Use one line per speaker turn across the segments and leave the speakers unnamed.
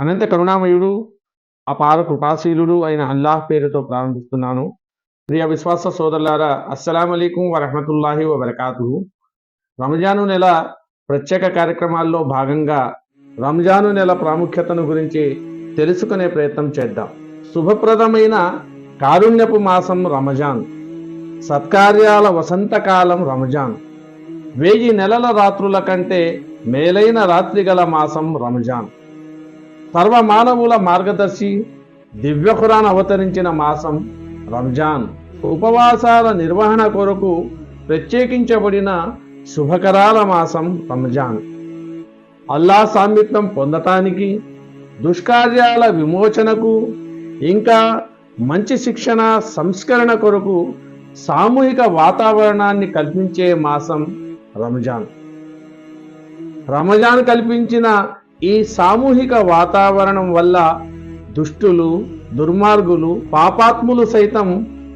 అనంత కరుణామయుడు అపార కృపాశీలుడు అయిన అల్లాహ్ పేరుతో ప్రారంభిస్తున్నాను. ప్రియ విశ్వాస సోదరులారా అస్సలం అలీకుం వరహమతుల్లాహి వబర్కాతు రంజాను నెల ప్రత్యేక కార్యక్రమాల్లో భాగంగా రంజాను నెల ప్రాముఖ్యతను గురించి తెలుసుకునే ప్రయత్నం చేద్దాం. శుభప్రదమైన కారుణ్యపు మాసం రమజాన్ సత్కార్యాల వసంతకాలం రమజాన్ వెయ్యి నెలల రాత్రుల కంటే మేలైన రాత్రి గల మాసం రంజాన్. సర్వమానవుల మార్గదర్శి దివ్యఖురాన్ అవతరించిన మాసం రంజాన్. ఉపవాసాల నిర్వహణ కొరకు ప్రత్యేకించబడిన శుభకరాల మాసం రంజాన్. అల్లా సాన్నిధ్యం పొందటానికి దుష్కార్యాల విమోచనకు ఇంకా మంచి శిక్షణ సంస్కరణ కొరకు సామూహిక వాతావరణాన్ని కల్పించే మాసం రంజాన్. రమజాన్ కల్పించిన ఈ సామూహిక వాతావరణం వల్ల దుష్టులు దుర్మార్గులు పాపాత్ములు సైతం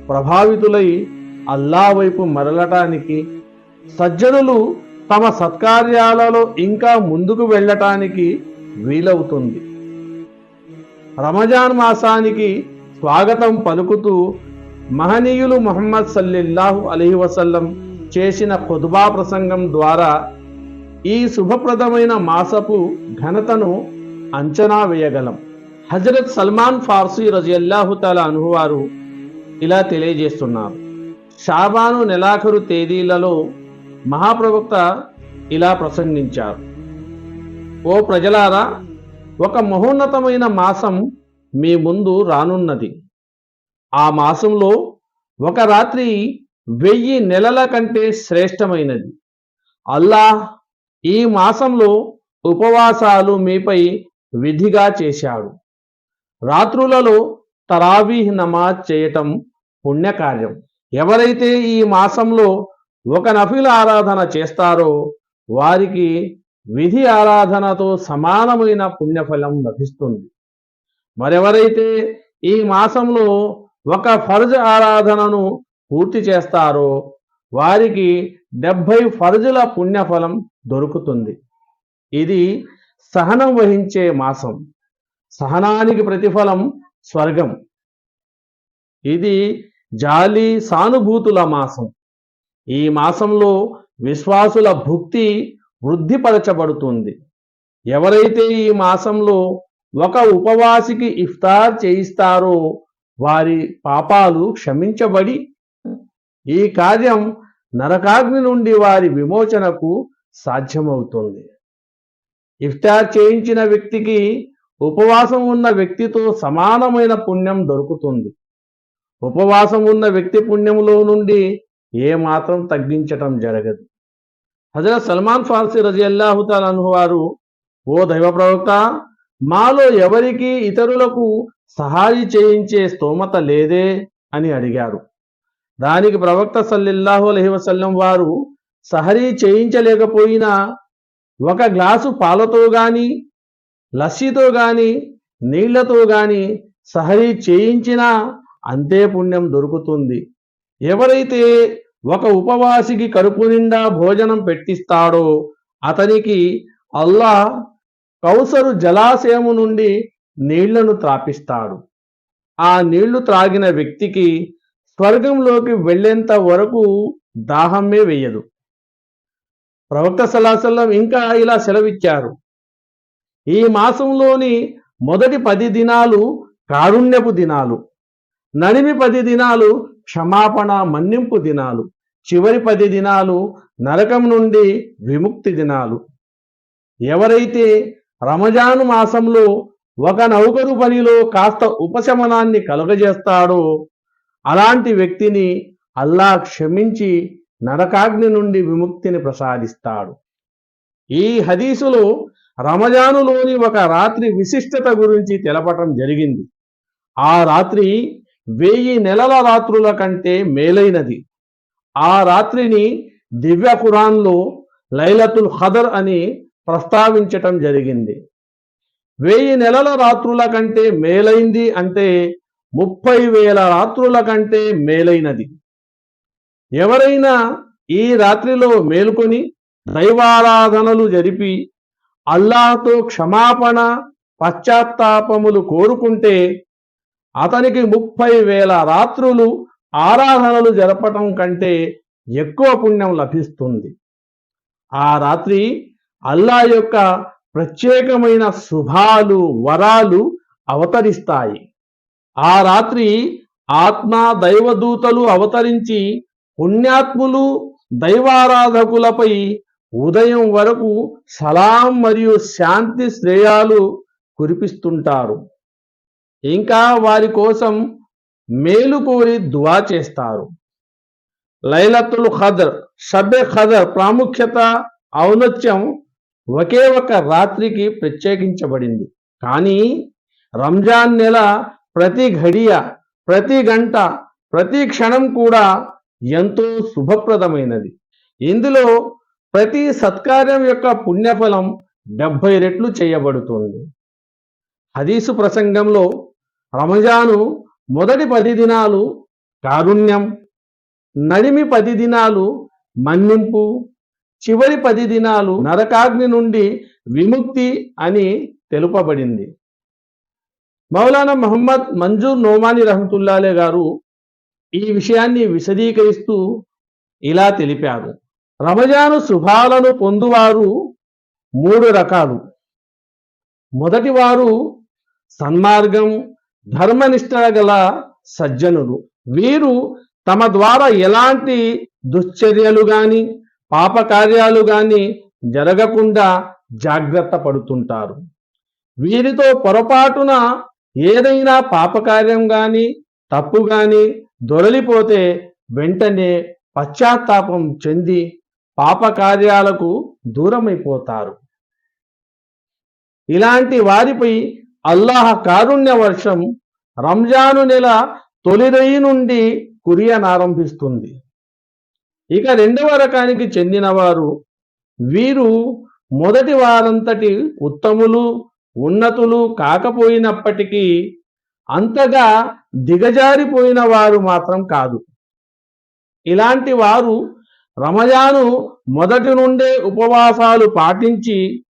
ప్రభావితులై అల్లా వైపు మరలటానికి సజ్జనులు తమ సత్కార్యాలలో ఇంకా ముందుకు వెళ్ళటానికి వీలవుతుంది. రమజాన్ మాసానికి స్వాగతం పలుకుతూ మహనీయులు మొహమ్మద్ సల్లిల్లాహు అలీ వసల్లం చేసిన ఖుద్బా ప్రసంగం ద్వారా ఈ శుభప్రదమైన మాసపు ఘనతను అంచనా వేయగలం. హజరత్ సల్మాన్ ఫార్సీ రజల్లాహుతాల అనువారు ఇలా తెలియజేస్తున్నారు. షాబాను నెలాఖరు తేదీలలో మహాప్రవక్త ఇలా ప్రసంగించారు. ఓ ప్రజలారా ఒక మహోన్నతమైన మాసం మీ ముందు రానున్నది. ఆ మాసంలో ఒక రాత్రి వెయ్యి నెలల కంటే శ్రేష్టమైనది. అల్లాహ్ ఈ మాసంలో ఉపవాసాలు మీపై విధిగా చేశాడు. రాత్రులలో తరావీహ్ నమాజ్ చేయటం పుణ్యకార్యం. ఎవరైతే ఈ మాసంలో ఒక నఫిల ఆరాధన చేస్తారో వారికి విధి ఆరాధనతో సమానమైన పుణ్యఫలం లభిస్తుంది. మరెవరైతే ఈ మాసంలో ఒక ఫర్జ్ ఆరాధనను పూర్తి చేస్తారో వారికి డెబ్భై ఫర్జుల పుణ్యఫలం దొరుకుతుంది. ఇది సహనం వహించే మాసం. సహనానికి ప్రతిఫలం స్వర్గం. ఇది జాలి సానుభూతుల మాసం. ఈ మాసంలో విశ్వాసుల భుక్తి వృద్ధిపరచబడుతుంది. ఎవరైతే ఈ మాసంలో ఒక ఉపవాసికి ఇఫ్తార్ చేయిస్తారో వారి పాపాలు క్షమించబడి ఈ కార్యం నరకాగ్ని నుండి వారి విమోచనకు సాధ్యమవుతుంది. ఇఫ్తార్ చేయించిన వ్యక్తికి ఉపవాసం ఉన్న వ్యక్తితో సమానమైన పుణ్యం దొరుకుతుంది. ఉపవాసం ఉన్న వ్యక్తి పుణ్యములో నుండి ఏమాత్రం తగ్గించటం జరగదు. హజరత్ సల్మాన్ ఫార్సీ రజియల్లాహుతాలను వారు ఓ దైవ ప్రవక్త మాలో ఎవరికి ఇతరులకు సహాయి చేయించే స్తోమత లేదే? అని అడిగారు. దానికి ప్రవక్త సల్లిల్లాహు అలహి వసల్లం వారు సహరీ చేయించలేకపోయినా ఒక గ్లాసు పాలతో గాని లస్సీతో గాని నీళ్ళతో గాని సహరీ చేయించినా అంతే పుణ్యం దొరుకుతుంది. ఎవరైతే ఒక ఉపవాసికి కడుపు నిండా భోజనం పెట్టిస్తాడో అతనికి అల్లా కౌసరు జలాశయము నుండి నీళ్ళను త్రాపిస్తాడు. ఆ నీళ్ళు త్రాగిన వ్యక్తికి స్వర్గంలోకి వెళ్ళేంత వరకు దాహమే వేయదు. ప్రవక్త సలాసల్లం ఇంకా ఇలా సెలవిచ్చారు. ఈ మాసంలోని మొదటి పది దినాలు కారుణ్యపు దినాలు. నడిమి పది దినాలు క్షమాపణ మన్నింపు దినాలు. చివరి పది దినాలు నరకం నుండి విముక్తి దినాలు. ఎవరైతే రమజాను మాసంలో ఒక నౌకరు పనిలో కాస్త ఉపశమనాన్ని కలుగజేస్తాడో అలాంటి వ్యక్తిని అల్లా క్షమించి నరకాగ్ని నుండి విముక్తిని ప్రసాదిస్తాడు. ఈ హదీసులో రమజానులోని ఒక రాత్రి విశిష్టత గురించి తెలపటం జరిగింది. ఆ రాత్రి వెయ్యి నెలల రాత్రుల కంటే మేలైనది. ఆ రాత్రిని దివ్య ఖురాన్లో లైలతుల్ ఖదర్ అని ప్రస్తావించటం జరిగింది. వెయ్యి నెలల రాత్రుల కంటే మేలైంది అంటే ముప్పై వేల రాత్రుల కంటే మేలైనది. ఎవరైనా ఈ రాత్రిలో మేలుకొని దైవారాధనలు జరిపి అల్లాతో క్షమాపణ పశ్చాత్తాపములు కోరుకుంటే అతనికి ముప్పై వేల రాత్రులు ఆరాధనలు జరపటం కంటే ఎక్కువ పుణ్యం లభిస్తుంది. ఆ రాత్రి అల్లా యొక్క ప్రత్యేకమైన శుభాలు వరాలు అవతరిస్తాయి. ఆ రాత్రి ఆత్మ దైవదూతలు అవతరించి పుణ్యాత్ములు దైవారాధకులపై ఉదయం వరకు సలాం మరియు శాంతి శ్రేయాలు కురిపిస్తుంటారు. ఇంకా వారి కోసం మేలు కోరి దువా చేస్తారు. లైలతుల్ ఖదర్ షబె ఖదర్ ప్రాముఖ్యత ఔన్నత్యం ఒకే ఒక రాత్రికి ప్రత్యేకించబడింది. కానీ రంజాన్ నెల ప్రతి ఘడియ ప్రతి గంట ప్రతి క్షణం కూడా ఎంతో శుభప్రదమైనది. ఇందులో ప్రతి సత్కార్యం యొక్క పుణ్యఫలం డెబ్బై రెట్లు చేయబడుతుంది. హదీసు ప్రసంగంలో రమజాను మొదటి పది దినాలు కారుణ్యం నడిమి పది దినాలు మన్నింపు చివరి పది దినాలు నరకాగ్ని నుండి విముక్తి అని తెలుపబడింది. మౌలానా మహమ్మద్ మంజూర్ నోమాని రహమతుల్లాలే గారు ఈ విషయాన్ని విశదీకరిస్తూ ఇలా తెలిపారు. రమజాను శుభాలను పొందువారు మూడు రకాలు. మొదటి వారు సన్మార్గం ధర్మనిష్ట గల సజ్జనులు. వీరు తమ ద్వారా ఎలాంటి దుశ్చర్యలు గాని పాపకార్యాలు గాని జరగకుండా జాగ్రత్త పడుతుంటారు. వీరితో పొరపాటున ఏదైనా పాపకార్యం గాని తప్పు గాని దొరలిపోతే వెంటనే పశ్చాత్తాపం చెంది పాపకార్యాలకు దూరమైపోతారు. ఇలాంటి వారిపై అల్లాహ్ కారుణ్య వర్షం రంజాను నెల తొలి నుండి కురియనారంభిస్తుంది ఇక రెండవ రకానికి చెందినవారు వీరు మొదటి వారంతటి ఉత్తములు ఉన్నతులు కాకపోయినప్పటికీ అంతగా దిగజారిపోయిన వారు మాత్రం కాదు. ఇలాంటి వారు రమజాను మొదటి నుండే ఉపవాసాలు పాటించి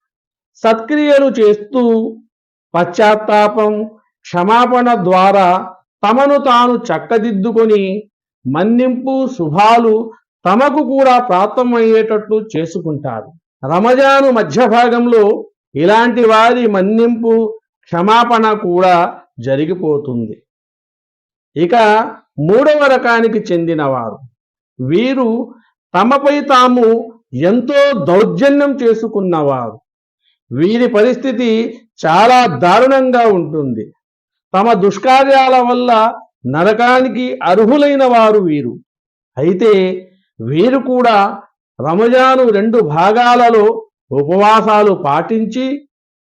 సత్క్రియలు చేస్తూ పశ్చాత్తాపం క్షమాపణ ద్వారా తమను తాను చక్కదిద్దుకొని మన్నింపు శుభాలు తమకు కూడా ప్రాప్తమయ్యేటట్లు చేసుకుంటారు. రమజాను మధ్య భాగంలో ఇలాంటి వారి మన్నింపు క్షమాపణ కూడా జరిగిపోతుంది. ఇక మూడవ రకానికి చెందినవారు. వీరు తమపై తాము ఎంతో దౌర్జన్యం చేసుకున్నవారు. వీరి పరిస్థితి చాలా దారుణంగా ఉంటుంది. తమ దుష్కార్యాల వల్ల నరకానికి అర్హులైన వారు వీరు. అయితే వీరు కూడా రమజాను రెండు భాగాలలో ఉపవాసాలు పాటించి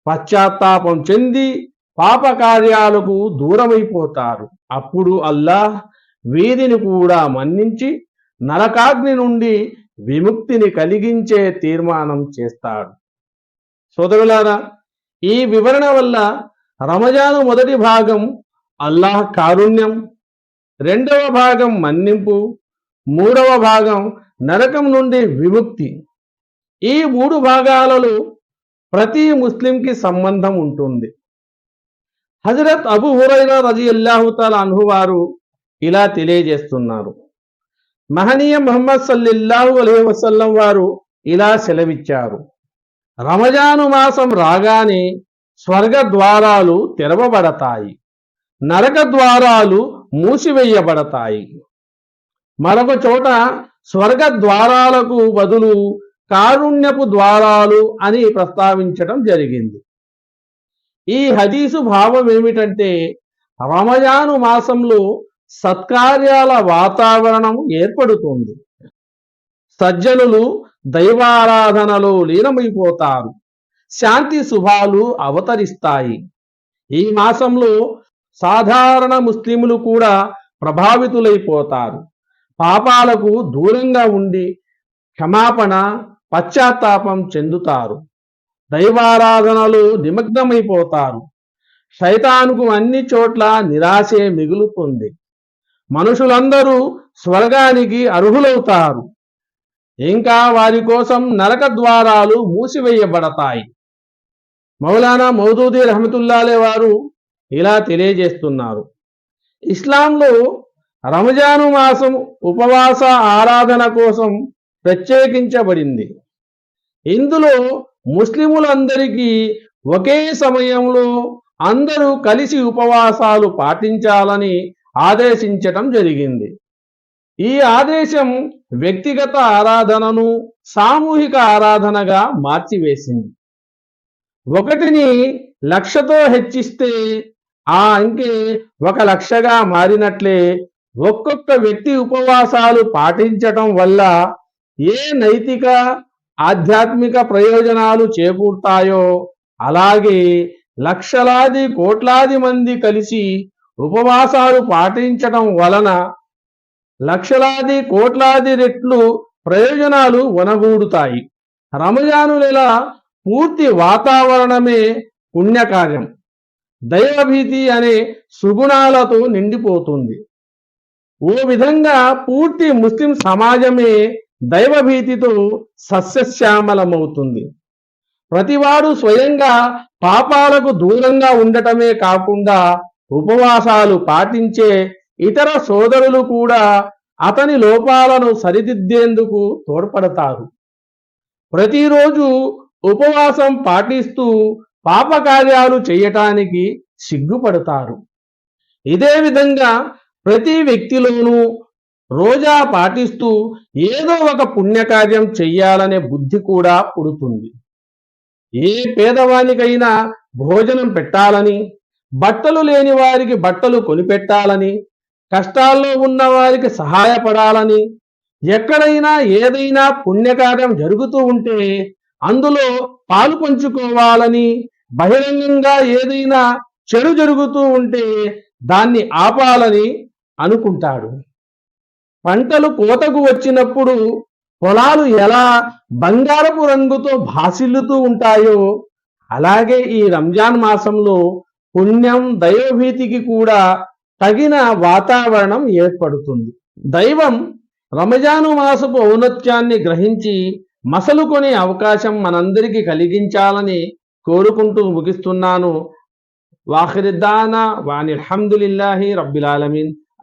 పశ్చాత్తాపం చెంది పాపకార్యాలకు దూరమైపోతారు. అప్పుడు అల్లాహ్ వీరిని కూడా మన్నించి నరకాగ్ని నుండి విముక్తిని కలిగించే తీర్మానం చేస్తాడు. సోదరులారా ఈ వివరణ వల్ల రమజాను మొదటి భాగం అల్లాహ్ కారుణ్యం రెండవ భాగం మన్నింపు మూడవ భాగం నరకం నుండి విముక్తి ఈ మూడు భాగాలలో ప్రతి ముస్లింకి సంబంధం ఉంటుంది. హజరత్ అబు హురైరా రజి అన్హు వారు ఇలా తెలియజేస్తున్నారు. మహనీయ మహమ్మద్ సల్లిల్లాహు అలహి వసల్లం వారు ఇలా సెలవిచ్చారు. రమజాను మాసం రాగానే స్వర్గ ద్వారాలు తెరవబడతాయి. నరక ద్వారాలు మూసివేయబడతాయి. మరొక చోట స్వర్గ ద్వారాలకు బదులు కారుణ్యపు ద్వారాలు అని ప్రస్తావించటం జరిగింది. ఈ హదీసు భావం ఏమిటంటే రమజాను మాసంలో సత్కార్యాల వాతావరణం ఏర్పడుతుంది. సజ్జనులు దైవారాధనలో లీనమైపోతారు. శాంతి శుభాలు అవతరిస్తాయి. ఈ మాసంలో సాధారణ ముస్లింలు కూడా ప్రభావితులైపోతారు. పాపాలకు దూరంగా ఉండి క్షమాపణ పశ్చాత్తాపం చెందుతారు. దైవారాధనలు నిమగ్నమైపోతారు. శైతానుకు అన్ని చోట్ల నిరాశే మిగులుతుంది. మనుషులందరూ స్వర్గానికి అర్హులవుతారు. ఇంకా వారి కోసం నరక ద్వారాలు మూసివేయబడతాయి. మౌలానా మౌదూదీ రహమతుల్లాలే వారు ఇలా తెలియజేస్తున్నారు. ఇస్లాంలో రంజాను మాసం ఉపవాస ఆరాధన కోసం ప్రత్యేకించబడింది. ఇందులో ముస్లిములందరికీ ఒకే సమయంలో అందరూ కలిసి ఉపవాసాలు పాటించాలని ఆదేశించటం జరిగింది. ఈ ఆదేశం వ్యక్తిగత ఆరాధనను సామూహిక ఆరాధనగా మార్చివేసింది. ఒకటిని లక్షతో హెచ్చిస్తే ఆ అంకె ఒక లక్షగా మారినట్లే ఒక్కొక్క వ్యక్తి ఉపవాసాలు పాటించటం వల్ల ఏ నైతిక ఆధ్యాత్మిక ప్రయోజనాలు చేకూరుతాయో అలాగే లక్షలాది కోట్లాది మంది కలిసి ఉపవాసాలు పాటించటం వలన లక్షలాది కోట్లాది రెట్లు ప్రయోజనాలు వనగూడుతాయి. రమజాను నెల పూర్తి వాతావరణమే పుణ్యకార్యం. దైవభీతి అనే సుగుణాలతో నిండిపోతుంది. ఓ విధంగా పూర్తి ముస్లిం సమాజమే దైవభీతితో సస్యశ్యామలమవుతుంది. ప్రతివాడు స్వయంగా పాపాలకు దూరంగా ఉండటమే కాకుండా ఉపవాసాలు పాటించే ఇతర సోదరులు కూడా అతని లోపాలను సరిదిద్దేందుకు తోడ్పడతారు. ప్రతిరోజు ఉపవాసం పాటిస్తూ పాపకార్యాలు చేయటానికి సిగ్గుపడతారు. ఇదే విధంగా ప్రతి వ్యక్తిలోనూ రోజా పాటిస్తూ ఏదో ఒక పుణ్యకార్యం చెయ్యాలనే బుద్ధి కూడా పుడుతుంది. ఏ పేదవానికైనా భోజనం పెట్టాలని బట్టలు లేని వారికి బట్టలు కొనిపెట్టాలని కష్టాల్లో ఉన్న వారికి సహాయపడాలని ఎక్కడైనా ఏదైనా పుణ్యకార్యం జరుగుతూ ఉంటే అందులో పాలు పంచుకోవాలని బహిరంగంగా ఏదైనా చెడు జరుగుతూ ఉంటే దాన్ని ఆపాలని అనుకుంటాడు. పంటలు కోతకు వచ్చినప్పుడు పొలాలు ఎలా బంగారపు రంగుతో భాసిల్లుతూ ఉంటాయో అలాగే ఈ రంజాన్ మాసంలో పుణ్యం దైవభీతికి కూడా తగిన వాతావరణం ఏర్పడుతుంది. దైవం రమజాను మాసపు ఔన్నత్యాన్ని గ్రహించి మసలుకొనే అవకాశం మనందరికీ కలిగించాలని కోరుకుంటూ ముగిస్తున్నాను. వాఖిరిద్దానా వాని అల్హమ్దులిల్లాహి రబ్బిలాలమీన్